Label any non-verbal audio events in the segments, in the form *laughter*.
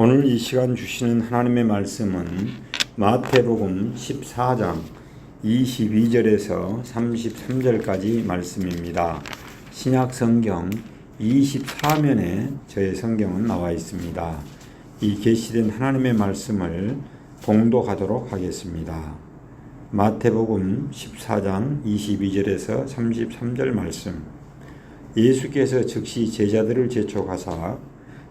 오늘 이 시간 주시는 하나님의 말씀은 마태복음 14장 22절에서 33절까지 말씀입니다. 신약 성경 24면에 저의 성경은 나와 있습니다. 이 계시된 하나님의 말씀을 봉독하도록 하겠습니다. 마태복음 14장 22절에서 33절 말씀. 예수께서 즉시 제자들을 재촉하사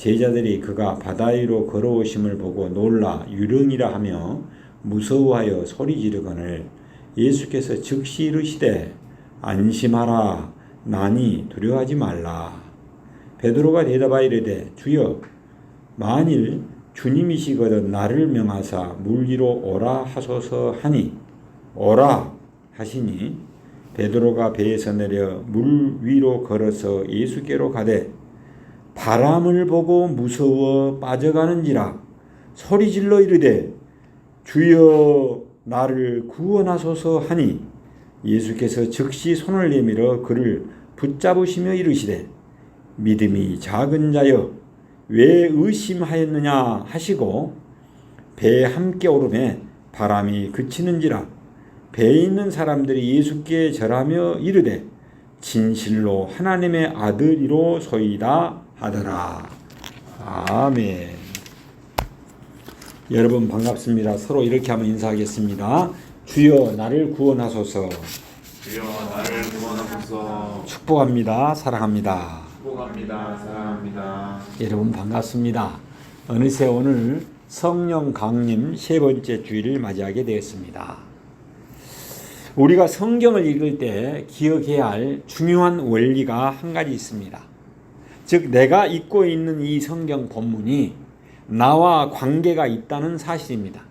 제자들이 그가 바다 위로 걸어오심을 보고 놀라 유령이라 하며 무서워하여 소리 지르거늘 예수께서 즉시 이르시되 안심하라 나니 두려워하지 말라. 베드로가 대답하여 이르되 주여 만일 주님이시거든 나를 명하사 물 위로 오라 하소서 하니 오라 하시니 베드로가 배에서 내려 물 위로 걸어서 예수께로 가되 바람을 보고 무서워 빠져가는지라 소리질러 이르되 주여 나를 구원하소서 하니 예수께서 즉시 손을 내밀어 그를 붙잡으시며 이르시되 믿음이 작은 자여 왜 의심하였느냐 하시고 배에 함께 오름에 바람이 그치는지라 배에 있는 사람들이 예수께 절하며 이르되 진실로 하나님의 아들이로 소이다 하더라. 아멘. 여러분 반갑습니다. 서로 이렇게 하면 인사하겠습니다. 주여 나를 구원하소서. 주여 나를 구원하소서 축복합니다. 사랑합니다. 축복합니다 사랑합니다 여러분 반갑습니다. 어느새 오늘 성령 강림 세 번째 주일을 맞이하게 되었습니다. 우리가 성경을 읽을 때 기억해야 할 중요한 원리가 한 가지 있습니다. 즉, 내가 읽고 있는 이 성경 본문이 나와 관계가 있다는 사실입니다.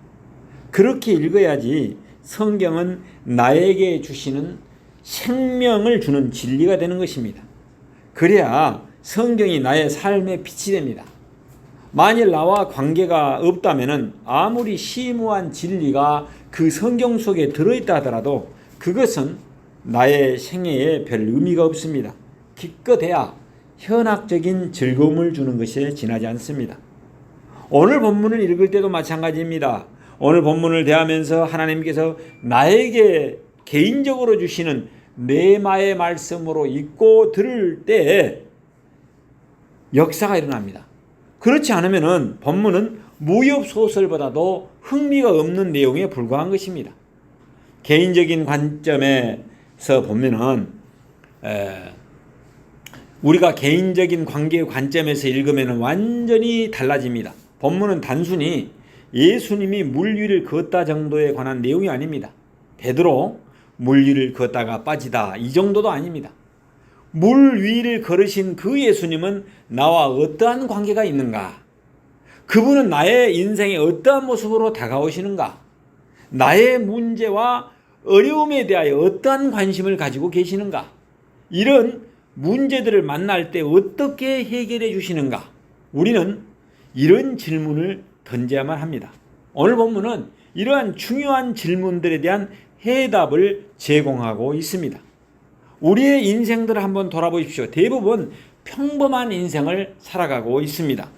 그렇게 읽어야지 성경은 나에게 주시는 생명을 주는 진리가 되는 것입니다. 그래야 성경이 나의 삶의 빛이 됩니다. 만일 나와 관계가 없다면 아무리 심오한 진리가 그 성경 속에 들어있다 하더라도 그것은 나의 생애에 별 의미가 없습니다. 기껏해야 현학적인 즐거움을 주는 것에 지나지 않습니다. 오늘 본문을 읽을 때도 마찬가지입니다. 오늘 본문을 대하면서 하나님께서 나에게 개인적으로 주시는 내마의 말씀으로 읽고 들을 때 역사가 일어납니다. 그렇지 않으면은 본문은 무협 소설보다도 흥미가 없는 내용에 불과한 것입니다. 개인적인 관점에서 보면은 에, 우리가 개인적인 관계의 관점에서 읽으면 완전히 달라집니다. 본문은 단순히 예수님이 물 위를 걷다 정도에 관한 내용이 아닙니다. 베드로 물 위를 걷다가 빠지다 이 정도도 아닙니다. 물 위를 걸으신 그 예수님은 나와 어떠한 관계가 있는가? 그분은 나의 인생에 어떠한 모습으로 다가오시는가? 나의 문제와 어려움에 대하여 어떠한 관심을 가지고 계시는가? 이런 문제들을 만날 때 어떻게 해결해 주시는가? 우리는 이런 질문을 던져야만 합니다. 오늘 본문은 이러한 중요한 질문들에 대한 해답을 제공하고 있습니다. 우리의 인생들을 한번 돌아보십시오. 대부분 평범한 인생을 살아가고 있습니다.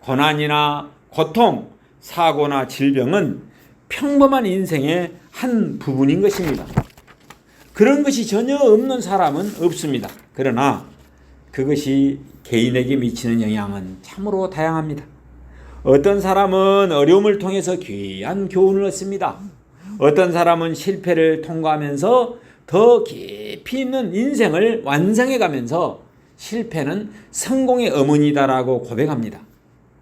고난이나 고통, 사고나 질병은 평범한 인생의 한 부분인 것입니다. 그런 것이 전혀 없는 사람은 없습니다. 그러나 그것이 개인에게 미치는 영향은 참으로 다양합니다. 어떤 사람은 어려움을 통해서 귀한 교훈을 얻습니다. 어떤 사람은 실패를 통과하면서 더 깊이 있는 인생을 완성해 가면서 실패는 성공의 어머니다라고 고백합니다.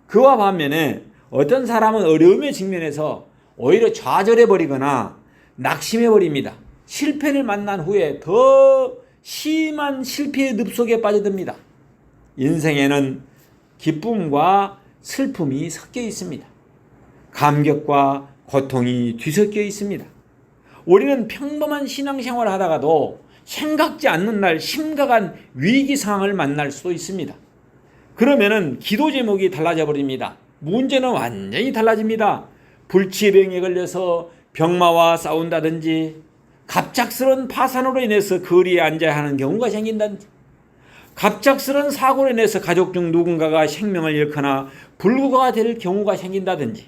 그와 반면에 어떤 사람은 어려움에 직면해서 오히려 좌절해 버리거나 낙심해 버립니다. 실패를 만난 후에 더 심한 실패의 늪 속에 빠져듭니다. 인생에는 기쁨과 슬픔이 섞여 있습니다. 감격과 고통이 뒤섞여 있습니다. 우리는 평범한 신앙생활을 하다가도 생각지 않는 날 심각한 위기 상황을 만날 수도 있습니다. 그러면은 기도 제목이 달라져 버립니다. 문제는 완전히 달라집니다. 불치병에 걸려서 병마와 싸운다든지 갑작스런 파산으로 인해서 거리에 앉아야 하는 경우가 생긴다든지 갑작스런 사고로 인해서 가족 중 누군가가 생명을 잃거나 불구가 될 경우가 생긴다든지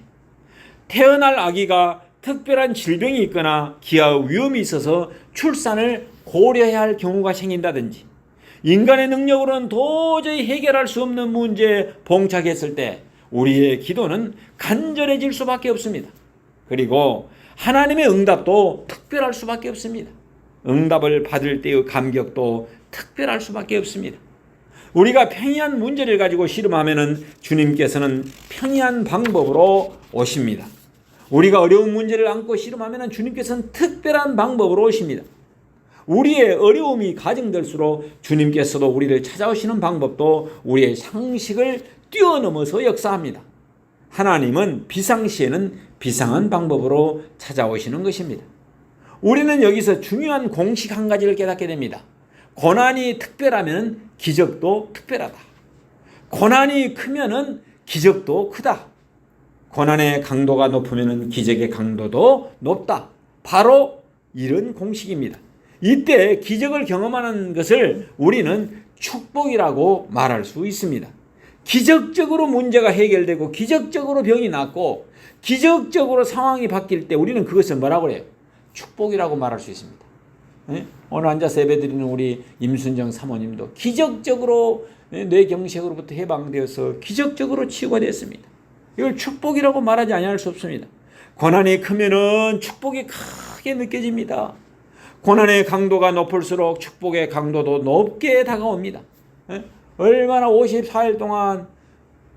태어날 아기가 특별한 질병이 있거나 기아 위험이 있어서 출산을 고려해야 할 경우가 생긴다든지 인간의 능력으로는 도저히 해결할 수 없는 문제에 봉착했을 때 우리의 기도는 간절해질 수밖에 없습니다. 그리고 하나님의 응답도 특별할 수밖에 없습니다. 응답을 받을 때의 감격도 특별할 수밖에 없습니다. 우리가 평이한 문제를 가지고 씨름하면은 주님께서는 평이한 방법으로 오십니다. 우리가 어려운 문제를 안고 씨름하면은 주님께서는 특별한 방법으로 오십니다. 우리의 어려움이 가증될수록 주님께서도 우리를 찾아오시는 방법도 우리의 상식을 뛰어넘어서 역사합니다. 하나님은 비상시에는 비상한 방법으로 찾아오시는 것입니다. 우리는 여기서 중요한 공식 한 가지를 깨닫게 됩니다. 고난이 특별하면 기적도 특별하다. 고난이 크면은 기적도 크다. 고난의 강도가 높으면 기적의 강도도 높다. 바로 이런 공식입니다. 이때 기적을 경험하는 것을 우리는 축복이라고 말할 수 있습니다. 기적적으로 문제가 해결되고 기적적으로 병이 낫고 기적적으로 상황이 바뀔 때 우리는 그것을 뭐라고 해요? 축복이라고 말할 수 있습니다. 예? 오늘 앉아서 예배드리는 우리 임순정 사모님도 기적적으로 뇌경색으로부터 해방되어서 기적적으로 치유가 됐습니다. 이걸 축복이라고 말하지 아니할 수 없습니다. 고난이 크면은 축복이 크게 느껴집니다. 고난의 강도가 높을수록 축복의 강도도 높게 다가옵니다. 예? 얼마나 54일 동안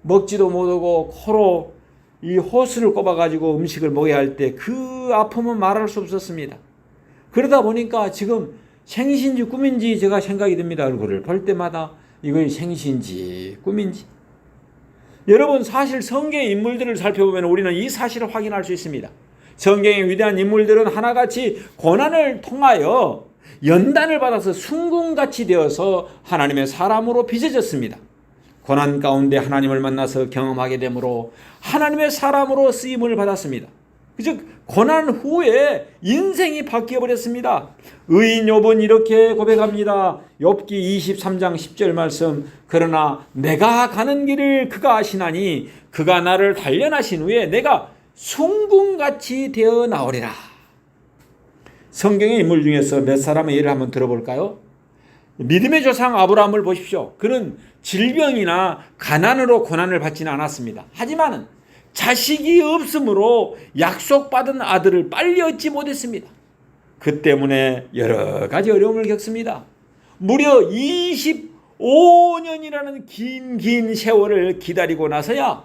먹지도 못하고 코로 이 호스를 꼽아가지고 음식을 먹어야 할 때 그 아픔은 말할 수 없었습니다. 그러다 보니까 지금 생신지 꿈인지 제가 생각이 듭니다. 얼굴을 볼 때마다 이거 생신지 꿈인지. 여러분 사실 성경의 인물들을 살펴보면 우리는 이 사실을 확인할 수 있습니다. 성경의 위대한 인물들은 하나같이 고난을 통하여 연단을 받아서 순금같이 되어서 하나님의 사람으로 빚어졌습니다. 고난 가운데 하나님을 만나서 경험하게 되므로 하나님의 사람으로 쓰임을 받았습니다. 즉 고난 후에 인생이 바뀌어 버렸습니다. 의인 욥은 이렇게 고백합니다. 욥기 23장 10절 말씀 그러나 내가 가는 길을 그가 아시나니 그가 나를 단련하신 후에 내가 숭궁같이 되어 나오리라. 성경의 인물 중에서 몇 사람의 예를 한번 들어볼까요? 믿음의 조상 아브라함을 보십시오. 그는 질병이나 가난으로 고난을 받지는 않았습니다. 하지만은 자식이 없으므로 약속받은 아들을 빨리 얻지 못했습니다. 그 때문에 여러 가지 어려움을 겪습니다. 무려 25년이라는 긴 긴 세월을 기다리고 나서야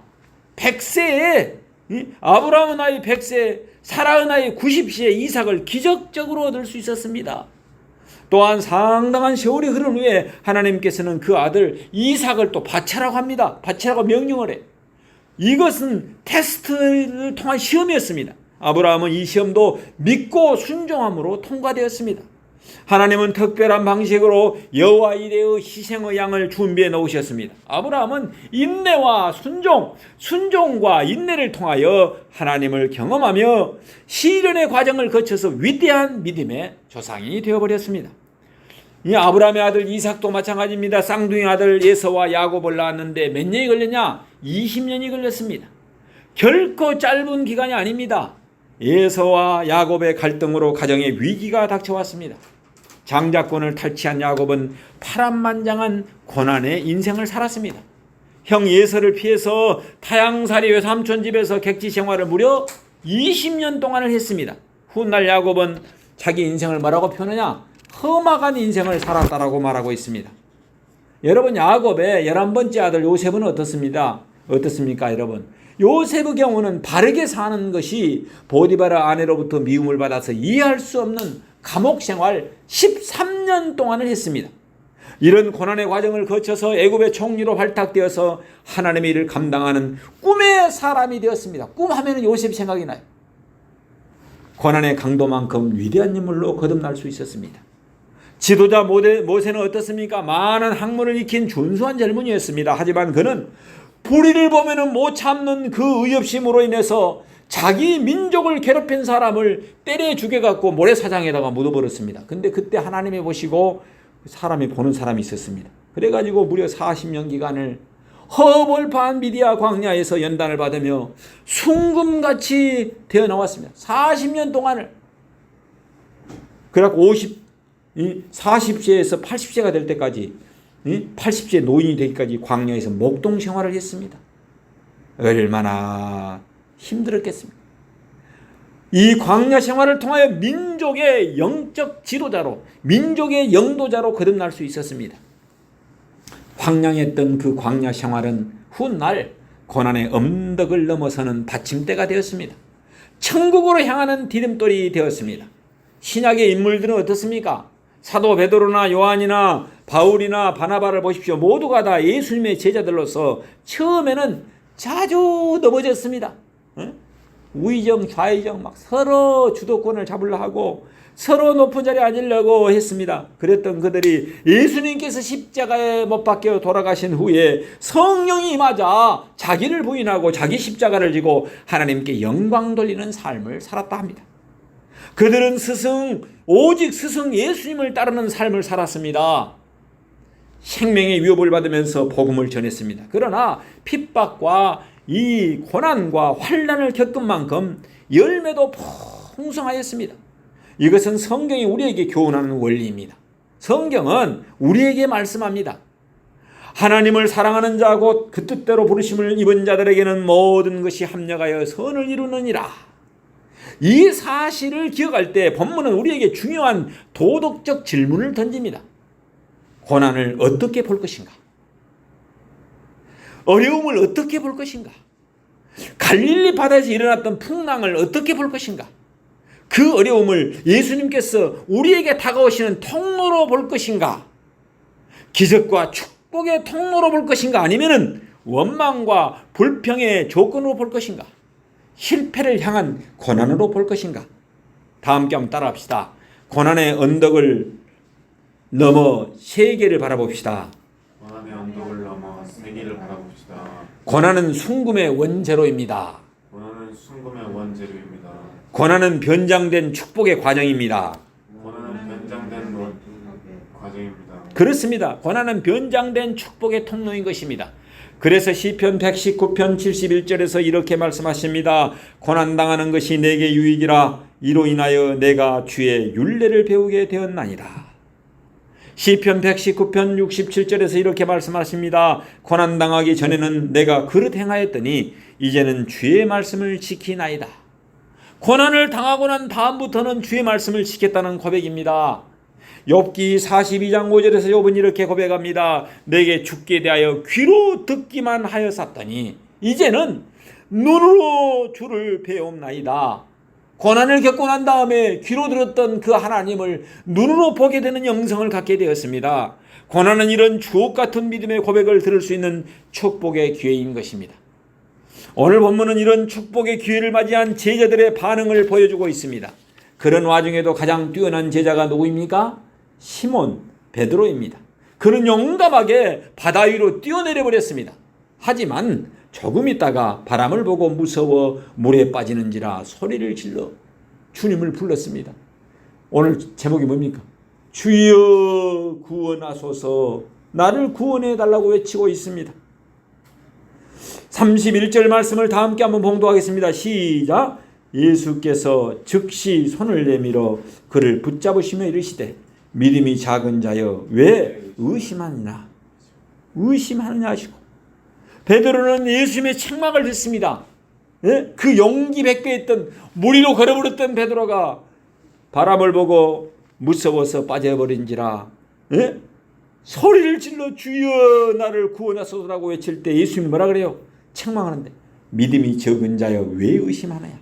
100세에 아브라함의 나이 100세, 사라의 나이 90세에 이삭을 기적적으로 얻을 수 있었습니다. 또한 상당한 세월이 흐른 후에 하나님께서는 그 아들 이삭을 또 바치라고 합니다. 바치라고 명령을 해. 이것은 테스트를 통한 시험이었습니다. 아브라함은 이 시험도 믿고 순종함으로 통과되었습니다. 하나님은 특별한 방식으로 여호와 이레의 희생의 양을 준비해 놓으셨습니다. 아브라함은 인내와 순종, 순종과 인내를 통하여 하나님을 경험하며 시련의 과정을 거쳐서 위대한 믿음의 조상이 되어 버렸습니다. 이 아브라함의 아들 이삭도 마찬가지입니다. 쌍둥이 아들 예서와 야곱을 낳았는데 몇 년이 걸렸냐? 20년이 걸렸습니다. 결코 짧은 기간이 아닙니다. 예서와 야곱의 갈등으로 가정의 위기가 닥쳐왔습니다. 장자권을 탈취한 야곱은 파란만장한 고난의 인생을 살았습니다. 형 예서를 피해서 타양살이 외삼촌 집에서 객지 생활을 무려 20년 동안을 했습니다. 훗날 야곱은 자기 인생을 뭐라고 표현하냐? 험악한 인생을 살았다라고 말하고 있습니다. 여러분 야곱의 11번째 아들 요셉은 어떻습니까? 어떻습니까, 여러분? 요셉의 경우는 바르게 사는 것이 보디바라 아내로부터 미움을 받아서 이해할 수 없는 감옥 생활 13년 동안을 했습니다. 이런 고난의 과정을 거쳐서 애굽의 총리로 활탁되어서 하나님의 일을 감당하는 꿈의 사람이 되었습니다. 꿈 하면은 요셉 생각이 나요. 고난의 강도만큼 위대한 인물로 거듭날 수 있었습니다. 지도자 모세, 모세는 어떻습니까? 많은 학문을 익힌 준수한 젊은이였습니다. 하지만 그는 불의를 보면은 못 참는 그 의협심으로 인해서 자기 민족을 괴롭힌 사람을 때려 죽여갖고 모래사장에다가 묻어버렸습니다. 근데 그때 하나님이 보시고 사람이 보는 사람이 있었습니다. 그래가지고 무려 40년 기간을 허벌판 미디아 광야에서 연단을 받으며 순금같이 되어 나왔습니다. 40년 동안을. 그래갖고 50, 이 40세에서 80세가 될 때까지, 이 80세 노인이 되기까지 광야에서 목동 생활을 했습니다. 얼마나 힘들었겠습니까? 이 광야 생활을 통하여 민족의 영적 지도자로, 민족의 영도자로 거듭날 수 있었습니다. 황량했던 그 광야 생활은 훗날 고난의 엄덕을 넘어서는 받침대가 되었습니다. 천국으로 향하는 디딤돌이 되었습니다. 신약의 인물들은 어떻습니까? 사도 베드로나 요한이나 바울이나 바나바를 보십시오. 모두가 다 예수님의 제자들로서 처음에는 자주 넘어졌습니다. 응? 우의정 좌의정 막 서로 주도권을 잡으려 하고 서로 높은 자리에 앉으려고 했습니다. 그랬던 그들이 예수님께서 십자가에 못 박혀 돌아가신 후에 성령이 임하자 자기를 부인하고 자기 십자가를 지고 하나님께 영광 돌리는 삶을 살았다 합니다. 그들은 스승 오직 스승 예수님을 따르는 삶을 살았습니다. 생명의 위협을 받으면서 복음을 전했습니다. 그러나 핍박과 이 고난과 환란을 겪은 만큼 열매도 풍성하였습니다. 이것은 성경이 우리에게 교훈하는 원리입니다. 성경은 우리에게 말씀합니다. 하나님을 사랑하는 자곧그 뜻대로 부르심을 입은 자들에게는 모든 것이 합력하여 선을 이루느니라. 이 사실을 기억할 때 본문은 우리에게 중요한 도덕적 질문을 던집니다. 고난을 어떻게 볼 것인가? 어려움을 어떻게 볼 것인가? 갈릴리 바다에서 일어났던 풍랑을 어떻게 볼 것인가? 그 어려움을 예수님께서 우리에게 다가오시는 통로로 볼 것인가? 기적과 축복의 통로로 볼 것인가? 아니면은 원망과 불평의 조건으로 볼 것인가? 실패를 향한 고난으로 볼 것인가? 다 함께 한번 따라합시다. 고난의 언덕을 넘어 세계를 바라봅시다. 고난의 언덕을 넘어 세계를 바라봅시다. 고난은 순금의 원재료입니다. 고난은 순금의 원재료입니다. 고난은 변장된 축복의 과정입니다. 고난은 변장된 원- 과정입니다. 그렇습니다. 고난은 변장된 축복의 통로인 것입니다. 그래서 시편 119편 71절에서 이렇게 말씀하십니다. 고난 당하는 것이 내게 유익이라 이로 인하여 내가 주의 율례를 배우게 되었나이다. 시편 119편 67절에서 이렇게 말씀하십니다. 고난 당하기 전에는 내가 그릇 행하였더니 이제는 주의 말씀을 지키나이다. 고난을 당하고 난 다음부터는 주의 말씀을 지켰다는 고백입니다. 욥기 42장 5절에서 욥은 이렇게 고백합니다. 내게 죽게 대하여 귀로 듣기만 하였었더니 이제는 눈으로 주를 배움나이다. 고난을 겪고 난 다음에 귀로 들었던 그 하나님을 눈으로 보게 되는 영성을 갖게 되었습니다. 고난은 이런 주옥 같은 믿음의 고백을 들을 수 있는 축복의 기회인 것입니다. 오늘 본문은 이런 축복의 기회를 맞이한 제자들의 반응을 보여주고 있습니다. 그런 와중에도 가장 뛰어난 제자가 누구입니까? 시몬 베드로입니다. 그는 용감하게 바다 위로 뛰어내려 버렸습니다. 하지만 조금 있다가 바람을 보고 무서워 물에 빠지는지라 소리를 질러 주님을 불렀습니다. 오늘 제목이 뭡니까? 주여 구원하소서 나를 구원해 달라고 외치고 있습니다. 31절 말씀을 다 함께 한번 봉독하겠습니다. 시작. 예수께서 즉시 손을 내밀어 그를 붙잡으시며 이르시되 믿음이 작은 자여 왜 의심하느냐 의심하느냐 하시고 베드로는 예수님의 책망을 듣습니다. 예? 그 용기 백배했던 무리로 걸어버렸던 베드로가 바람을 보고 무서워서 빠져버린지라 예? 소리를 질러 주여 나를 구원하소서라고 외칠 때 예수님이 뭐라 그래요? 책망하는데 믿음이 적은 자여 왜 의심하나요?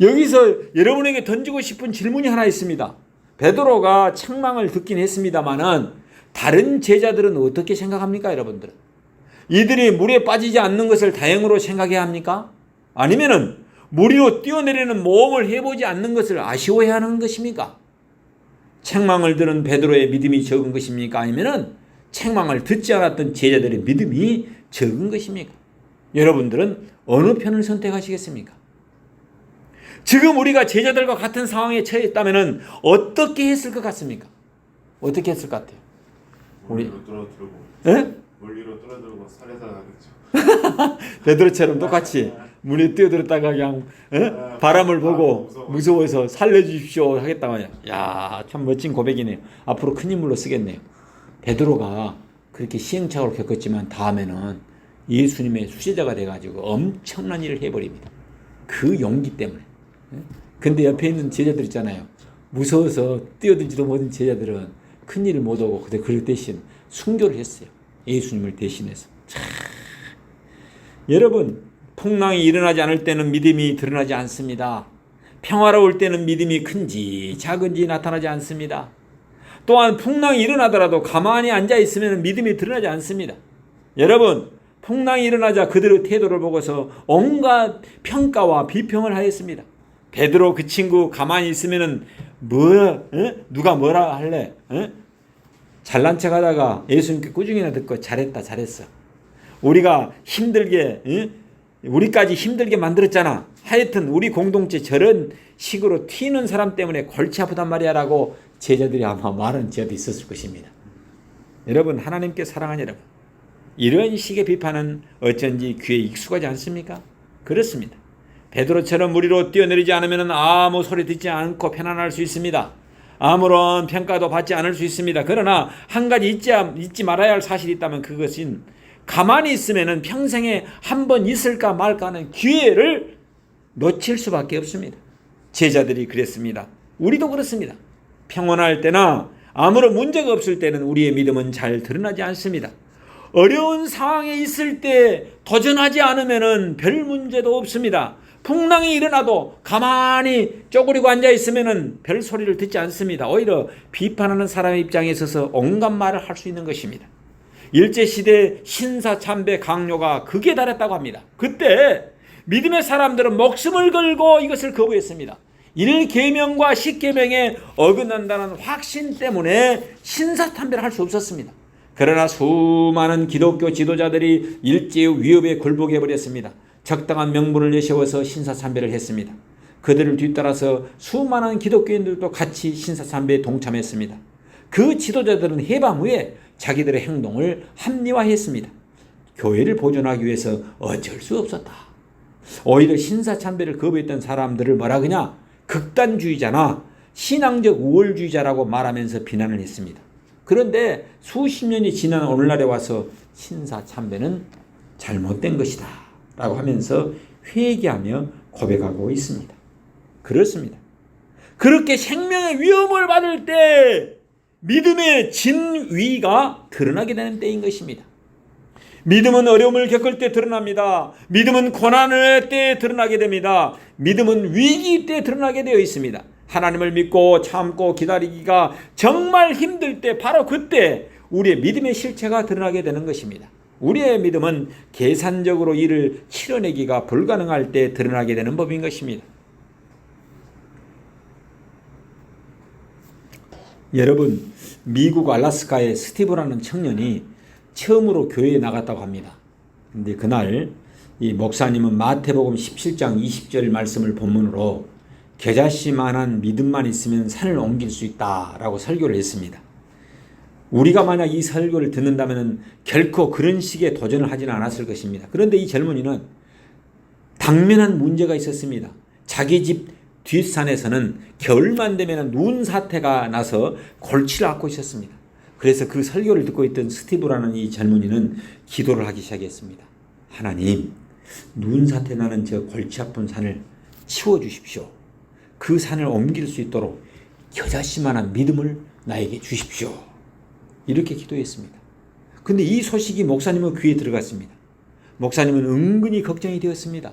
여기서 여러분에게 던지고 싶은 질문이 하나 있습니다. 베드로가 책망을 듣긴 했습니다마는 다른 제자들은 어떻게 생각합니까, 여러분들은? 이들이 물에 빠지지 않는 것을 다행으로 생각해야 합니까? 아니면은 물 위로 뛰어내리는 모험을 해보지 않는 것을 아쉬워해야 하는 것입니까? 책망을 들은 베드로의 믿음이 적은 것입니까? 아니면은 책망을 듣지 않았던 제자들의 믿음이 적은 것입니까? 여러분들은 어느 편을 선택하시겠습니까? 지금 우리가 제자들과 같은 상황에 처해 있다면은 어떻게 했을 것 같습니까? 어떻게 했을 것 같아요? 물 우리- 떨어뜨리고 예? 물 위로 떨어뜨리고 살해다 하겠죠. *laughs* 베드로처럼 똑같이 물에 뛰어들었다가 그냥 예? 바람을 보고 무서워서 살려주십시오 하겠다 말이야. 야, 참 멋진 고백이네요. 앞으로 큰 인물로 쓰겠네요. 베드로가 그렇게 시행착오를 겪었지만 다음에는 예수님의 수제자가 돼가지고 엄청난 일을 해버립니다. 그 용기 때문에. 예? 근데 옆에 있는 제자들 있잖아요. 무서워서 뛰어들지도 못한 제자들은 큰 일을 못 오고 근데 그 대신 순교를 했어요. 예수님을 대신해서. 여러분, 풍랑이 일어나지 않을 때는 믿음이 드러나지 않습니다. 평화로울 때는 믿음이 큰지 작은지 나타나지 않습니다. 또한 풍랑이 일어나더라도 가만히 앉아 있으면 믿음이 드러나지 않습니다. 여러분, 풍랑이 일어나자 그들의 태도를 보고서 온갖 평가와 비평을 하였습니다. 베드로 그 친구 가만히 있으면은 뭐 어? 누가 뭐라 할래? 어? 잘난 척하다가 예수님께 꾸중이나 듣고 잘했다 잘했어. 우리가 힘들게 응? 우리까지 힘들게 만들었잖아. 하여튼 우리 공동체 저런 식으로 튀는 사람 때문에 골치 아프단 말이야라고 제자들이 아마 말은 제도 있었을 것입니다. 여러분 하나님께 사랑하는 여러분 이런 식의 비판은 어쩐지 귀에 익숙하지 않습니까? 그렇습니다. 베드로처럼 무리로 뛰어내리지 않으면 아무 소리 듣지 않고 편안할 수 있습니다. 아무런 평가도 받지 않을 수 있습니다. 그러나 한 가지 잊지, 잊지 말아야 할 사실이 있다면 그것은 가만히 있으면 평생에 한 번 있을까 말까 하는 기회를 놓칠 수밖에 없습니다. 제자들이 그랬습니다. 우리도 그렇습니다. 평온할 때나 아무런 문제가 없을 때는 우리의 믿음은 잘 드러나지 않습니다. 어려운 상황에 있을 때 도전하지 않으면 별 문제도 없습니다. 풍랑이 일어나도 가만히 쪼그리고 앉아 있으면 별 소리를 듣지 않습니다. 오히려 비판하는 사람의 입장에 있어서 온갖 말을 할 수 있는 것입니다. 일제 시대 신사 참배 강요가 극에 달했다고 합니다. 그때 믿음의 사람들은 목숨을 걸고 이것을 거부했습니다. 1계명과 10계명에 어긋난다는 확신 때문에 신사참배를 할 수 없었습니다. 그러나 수많은 기독교 지도자들이 일제의 위협에 굴복해 버렸습니다. 적당한 명분을 내세워서 신사참배를 했습니다. 그들을 뒤따라서 수많은 기독교인들도 같이 신사참배에 동참했습니다. 그 지도자들은 해방 후에 자기들의 행동을 합리화했습니다. 교회를 보존하기 위해서 어쩔 수 없었다. 오히려 신사참배를 거부했던 사람들을 뭐라 그냐? 극단주의자나 신앙적 우월주의자라고 말하면서 비난을 했습니다. 그런데 수십 년이 지난 오늘날에 와서 신사참배는 잘못된 것이다. 라고 하면서 회개하며 고백하고 있습니다. 그렇습니다. 그렇게 생명의 위험을 받을 때 믿음의 진위가 드러나게 되는 때인 것입니다. 믿음은 어려움을 겪을 때 드러납니다. 믿음은 고난의 때 드러나게 됩니다. 믿음은 위기 때 드러나게 되어 있습니다. 하나님을 믿고 참고 기다리기가 정말 힘들 때 바로 그때 우리의 믿음의 실체가 드러나게 되는 것입니다. 우리의 믿음은 계산적으로 이를 치러내기가 불가능할 때 드러나게 되는 법인 것입니다. 여러분, 미국 알라스카의 스티브라는 청년이 처음으로 교회에 나갔다고 합니다. 근데 그날 이 목사님은 마태복음 17장 20절 말씀을 본문으로 겨자씨만한 믿음만 있으면 산을 옮길 수 있다라고 설교를 했습니다. 우리가 만약 이 설교를 듣는다면 결코 그런 식의 도전을 하지는 않았을 것입니다. 그런데 이 젊은이는 당면한 문제가 있었습니다. 자기 집 뒷산에서는 겨울만 되면 눈 사태가 나서 골치를 앓고 있었습니다. 그래서 그 설교를 듣고 있던 스티브라는 이 젊은이는 기도를 하기 시작했습니다. 하나님, 눈 사태 나는 저 골치 아픈 산을 치워 주십시오. 그 산을 옮길 수 있도록 겨자씨만한 믿음을 나에게 주십시오. 이렇게 기도했습니다. 근데 이 소식이 목사님의 귀에 들어갔습니다. 목사님은 은근히 걱정이 되었습니다.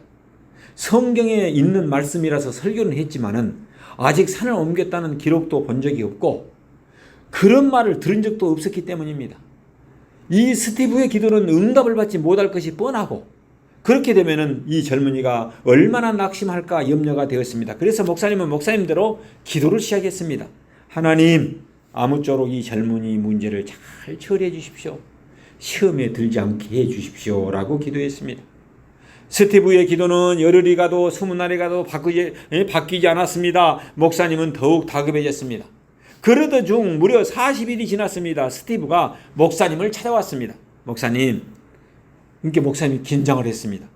성경에 있는 말씀이라서 설교는 했지만은 아직 산을 옮겼다는 기록도 본 적이 없고 그런 말을 들은 적도 없었기 때문입니다. 이 스티브의 기도는 응답을 받지 못할 것이 뻔하고 그렇게 되면은 이 젊은이가 얼마나 낙심할까 염려가 되었습니다. 그래서 목사님은 목사님대로 기도를 시작했습니다. 하나님, 아무쪼록 이 젊은이 문제를 잘 처리해 주십시오. 시험에 들지 않게 해 주십시오 라고 기도했습니다. 스티브의 기도는 열흘이 가도 스무 날이 가도 바뀌지, 예, 바뀌지 않았습니다. 목사님은 더욱 다급해졌습니다. 그러던 중 무려 40일이 지났습니다. 스티브가 목사님을 찾아왔습니다. 목사님, 이렇게 목사님이 긴장을 했습니다.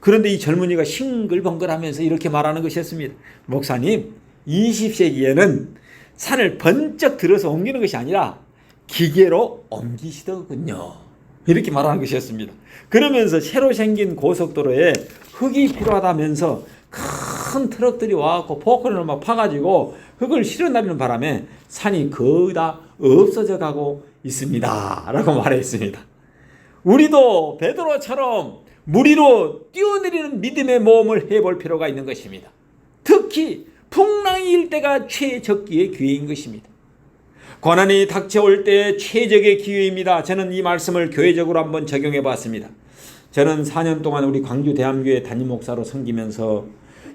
그런데 이 젊은이가 싱글벙글 하면서 이렇게 말하는 것이었습니다. 목사님, 20세기에는 산을 번쩍 들어서 옮기는 것이 아니라 기계로 옮기시더군요. 이렇게 말하는 것이었습니다. 그러면서 새로 생긴 고속도로에 흙이 필요하다면서 큰 트럭들이 와갖고 포크를 막 파가지고 흙을 실어나르는 바람에 산이 거의 다 없어져 가고 있습니다. 라고 말했습니다. 우리도 베드로처럼 물 위로 뛰어내리는 믿음의 모험을 해볼 필요가 있는 것입니다. 특히 풍랑이 일 때가 최적기의 기회인 것입니다. 고난이 닥쳐올 때 최적의 기회입니다. 저는 이 말씀을 교회적으로 한번 적용해 봤습니다. 저는 4년 동안 우리 광주 대함교회 담임 목사로 섬기면서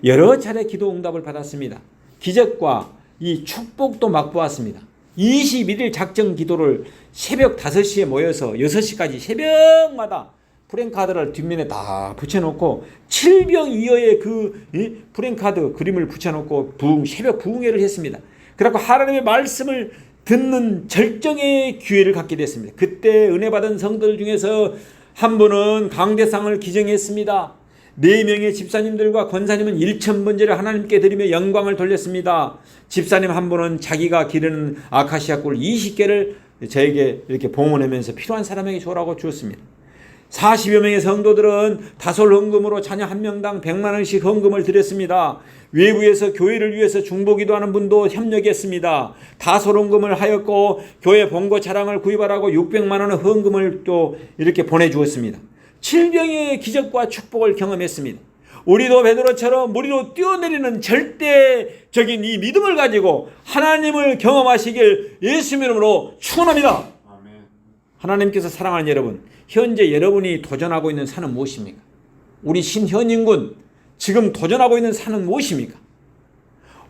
여러 차례 기도 응답을 받았습니다. 기적과 이 축복도 맛보았습니다. 21일 작정 기도를 새벽 5시에 모여서 6시까지 새벽마다 프랭카드를 뒷면에 다 붙여놓고 7병 이어의 그이 프랭카드 그림을 붙여놓고 부흥, 새벽 부흥회를 했습니다. 그래갖고 하나님의 말씀을 듣는 절정의 기회를 갖게 됐습니다. 그때 은혜 받은 성들 중에서 한 분은 강대상을 기증했습니다. 네 명의 집사님들과 권사님은 1천 번제를 하나님께 드리며 영광을 돌렸습니다. 집사님 한 분은 자기가 기르는 아카시아 꿀 20개를 저에게 이렇게 봉헌하면서 필요한 사람에게 줘라고 주었습니다. 40여 명의 성도들은 다솔 헌금으로 자녀 한 명당 100만 원씩 헌금을 드렸습니다. 외부에서 교회를 위해서 중보기도 하는 분도 협력했습니다. 다솔 헌금을 하였고 교회 본고 차량을 구입하라고 600만 원의 헌금을 또 이렇게 보내주었습니다. 7병의 기적과 축복을 경험했습니다. 우리도 베드로처럼 무리로 뛰어내리는 절대적인 이 믿음을 가지고 하나님을 경험하시길 예수님 이름으로 축원합니다. 하나님께서 사랑하는 여러분, 현재 여러분이 도전하고 있는 산은 무엇입니까? 우리 신현인군 지금 도전하고 있는 산은 무엇입니까?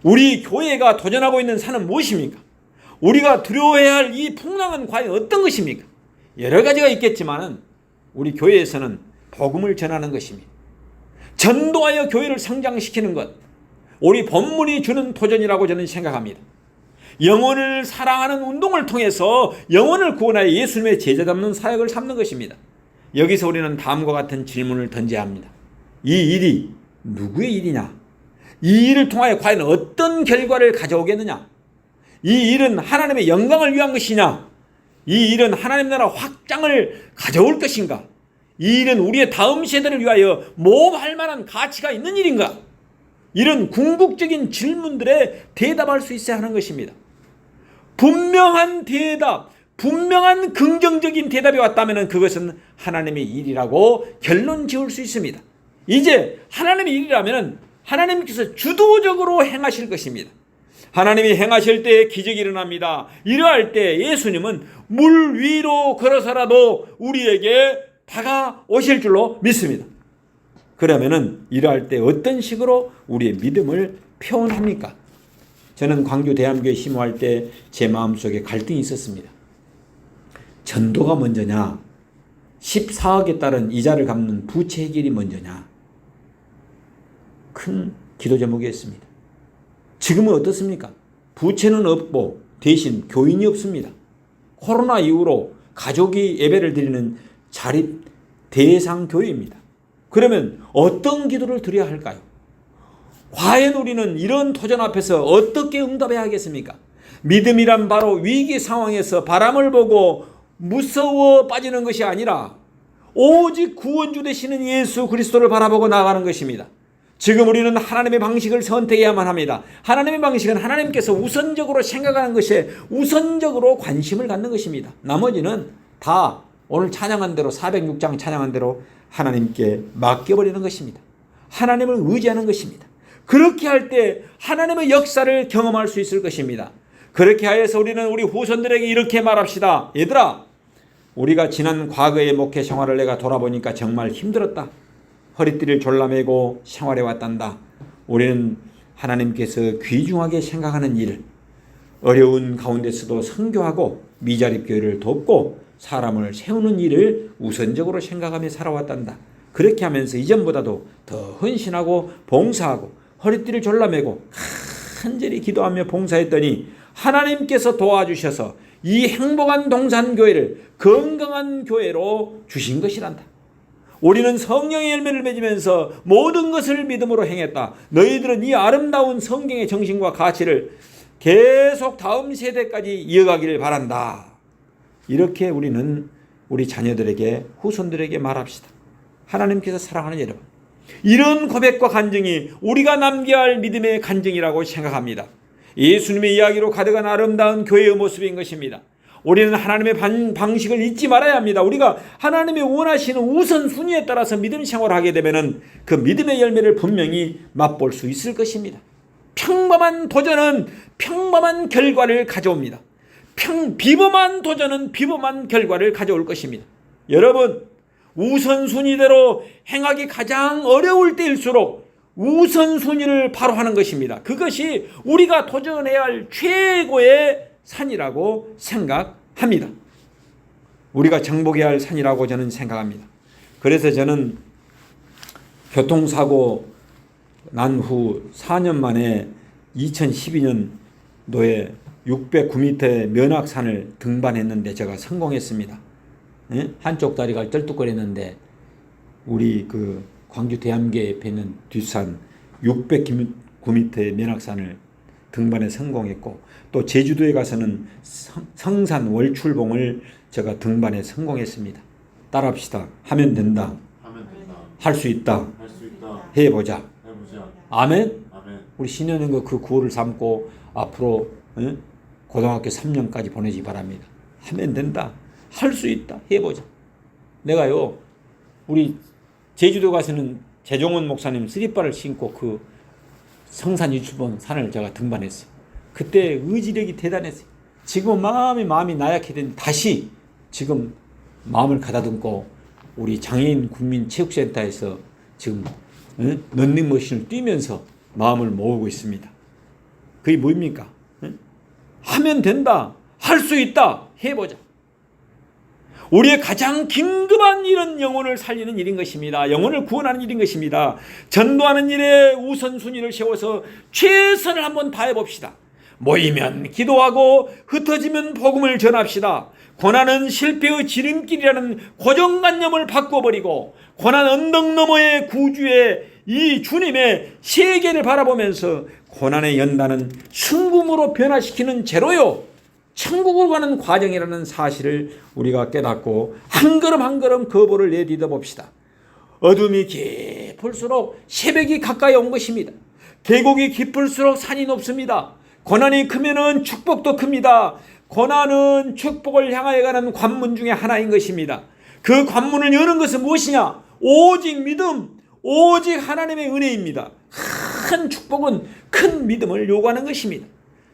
우리 교회가 도전하고 있는 산은 무엇입니까? 우리가 두려워해야 할 이 풍랑은 과연 어떤 것입니까? 여러 가지가 있겠지만은 우리 교회에서는 복음을 전하는 것입니다. 전도하여 교회를 성장시키는 것. 우리 본문이 주는 도전이라고 저는 생각합니다. 영혼을 사랑하는 운동을 통해서 영혼을 구원하여 예수님의 제자 잡는 사역을 삼는 것입니다. 여기서 우리는 다음과 같은 질문을 던져야 합니다. 이 일이 누구의 일이냐? 이 일을 통하여 과연 어떤 결과를 가져오겠느냐? 이 일은 하나님의 영광을 위한 것이냐? 이 일은 하나님 나라 확장을 가져올 것인가? 이 일은 우리의 다음 세대를 위하여 모험할 만한 가치가 있는 일인가? 이런 궁극적인 질문들에 대답할 수 있어야 하는 것입니다. 분명한 대답, 분명한 긍정적인 대답이 왔다면 그것은 하나님의 일이라고 결론 지을 수 있습니다. 이제 하나님의 일이라면 하나님께서 주도적으로 행하실 것입니다. 하나님이 행하실 때 기적이 일어납니다. 이러할 때 예수님은 물 위로 걸어서라도 우리에게 다가오실 줄로 믿습니다. 그러면은 이러할 때 어떤 식으로 우리의 믿음을 표현합니까? 저는 광주 대함교회 심호할 때 제 마음속에 갈등이 있었습니다. 전도가 먼저냐? 14억에 따른 이자를 갚는 부채 해결이 먼저냐? 큰 기도 제목이었습니다. 지금은 어떻습니까? 부채는 없고 대신 교인이 없습니다. 코로나 이후로 가족이 예배를 드리는 자립 대상 교회입니다. 그러면 어떤 기도를 드려야 할까요? 과연 우리는 이런 도전 앞에서 어떻게 응답해야 하겠습니까? 믿음이란 바로 위기 상황에서 바람을 보고 무서워 빠지는 것이 아니라 오직 구원주 되시는 예수 그리스도를 바라보고 나가는 것입니다. 지금 우리는 하나님의 방식을 선택해야만 합니다. 하나님의 방식은 하나님께서 우선적으로 생각하는 것에 우선적으로 관심을 갖는 것입니다. 나머지는 다 오늘 찬양한 대로 406장 찬양한 대로 하나님께 맡겨버리는 것입니다. 하나님을 의지하는 것입니다. 그렇게 할 때 하나님의 역사를 경험할 수 있을 것입니다. 그렇게 하여서 우리는 우리 후손들에게 이렇게 말합시다. 얘들아, 우리가 지난 과거의 목회 생활을 내가 돌아보니까 정말 힘들었다. 허리띠를 졸라매고 생활해 왔단다. 우리는 하나님께서 귀중하게 생각하는 일, 어려운 가운데서도 선교하고 미자립 교회를 돕고 사람을 세우는 일을 우선적으로 생각하며 살아왔단다. 그렇게 하면서 이전보다도 더 헌신하고 봉사하고 허리띠를 졸라매고 간절히 기도하며 봉사했더니 하나님께서 도와주셔서 이 행복한 동산교회를 건강한 교회로 주신 것이란다. 우리는 성령의 열매를 맺으면서 모든 것을 믿음으로 행했다. 너희들은 이 아름다운 성경의 정신과 가치를 계속 다음 세대까지 이어가기를 바란다. 이렇게 우리는 우리 자녀들에게 후손들에게 말합시다. 하나님께서 사랑하는 여러분. 이런 고백과 간증이 우리가 남겨야 할 믿음의 간증이라고 생각합니다. 예수님의 이야기로 가득한 아름다운 교회의 모습인 것입니다. 우리는 하나님의 반- 방식을 잊지 말아야 합니다. 우리가 하나님의 원하시는 우선순위에 따라서 믿음 생활을 하게 되면 그 믿음의 열매를 분명히 맛볼 수 있을 것입니다. 평범한 도전은 평범한 결과를 가져옵니다. 평, 비범한 도전은 비범한 결과를 가져올 것입니다. 여러분, 우선순위대로 행하기 가장 어려울 때일수록 우선순위를 바로 하는 것입니다. 그것이 우리가 도전해야 할 최고의 산이라고 생각합니다. 우리가 정복해야 할 산이라고 저는 생각합니다. 그래서 저는 교통사고 난 후 4년 만에 2012년도에 609m의 면악산을 등반했는데 제가 성공했습니다. 예? 한쪽 다리가 쩔뚝거렸는데 우리 그 광주 대암계 옆에 있는 뒷산 609m의 면악산을 등반에 성공했고 또 제주도에 가서는 성- 성산 월출봉을 제가 등반에 성공했습니다. 따라합시다. 하면 된다. 할 수 있다. 할수 있다. 해보자. 해보자. 아멘. 아멘. 우리 신현은 그 구호를 삼고 앞으로 예? 고등학교 3년까지 보내지 바랍니다. 하면 된다. 할 수 있다. 해보자. 내가요 우리 제주도 가서는 재종원 목사님 쓰리바를 신고 그 성산 유추봉 산을 제가 등반했어요. 그때 의지력이 대단했어요. 지금 마음이 마음이 나약해진 다시 지금 마음을 가다듬고 우리 장애인 국민 체육센터에서 지금 어? 런닝 머신을 뛰면서 마음을 모으고 있습니다. 그게 뭡니까? 어? 하면 된다. 할 수 있다. 해보자. 우리의 가장 긴급한 일은 영혼을 살리는 일인 것입니다. 영혼을 구원하는 일인 것입니다. 전도하는 일에 우선순위를 세워서 최선을 한번 다해 봅시다. 모이면 기도하고 흩어지면 복음을 전합시다. 고난은 실패의 지름길이라는 고정관념을 바꿔버리고 고난 언덕 너머의 구주의 이 주님의 세계를 바라보면서 고난의 연단은 승금으로 변화시키는 제로요. 천국으로 가는 과정이라는 사실을 우리가 깨닫고 한 걸음 한 걸음 거부를 내딛어 봅시다. 어둠이 깊을수록 새벽이 가까이 온 것입니다. 계곡이 깊을수록 산이 높습니다. 고난이 크면은 축복도 큽니다. 고난은 축복을 향하여 가는 관문 중에 하나인 것입니다. 그 관문을 여는 것은 무엇이냐? 오직 믿음, 오직 하나님의 은혜입니다. 큰 축복은 큰 믿음을 요구하는 것입니다.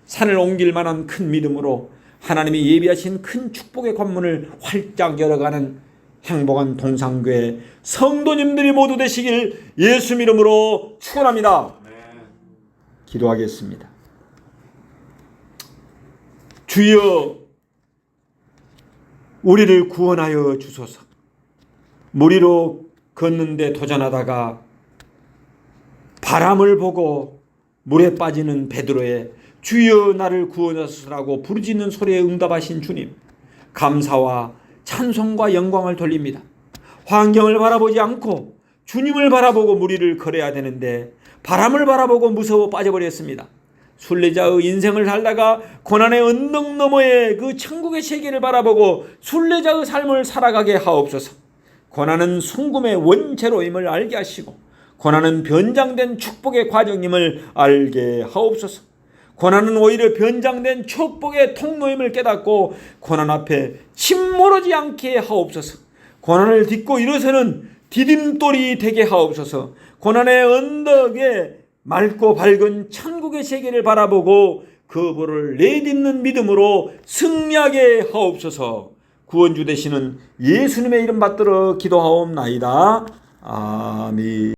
산을 옮길 만한 큰 믿음으로 하나님이 예비하신 큰 축복의 관문을 활짝 열어가는 행복한 동상교회 성도님들이 모두 되시길 예수 이름으로 축원합니다. 기도하겠습니다. 주여 우리를 구원하여 주소서. 무리로 걷는데 도전하다가 바람을 보고 물에 빠지는 베드로의 주여 나를 구원하소서라고 부르짖는 소리에 응답하신 주님 감사와 찬송과 영광을 돌립니다. 환경을 바라보지 않고 주님을 바라보고 무리를 걸어야 되는데 바람을 바라보고 무서워 빠져버렸습니다. 순례자의 인생을 살다가 고난의 언덕 너머의 그 천국의 세계를 바라보고 순례자의 삶을 살아가게 하옵소서. 고난은 순금의 원체로임을 알게 하시고 고난은 변장된 축복의 과정임을 알게 하옵소서. 고난은 오히려 변장된 축복의 통로임을 깨닫고 고난 앞에 침몰하지 않게 하옵소서. 고난을 딛고 일어서는 디딤돌이 되게 하옵소서. 고난의 언덕에 맑고 밝은 천국의 세계를 바라보고 그 벌을 내딛는 믿음으로 승리하게 하옵소서. 구원주 되시는 예수님의 이름 받들어 기도하옵나이다. 아멘.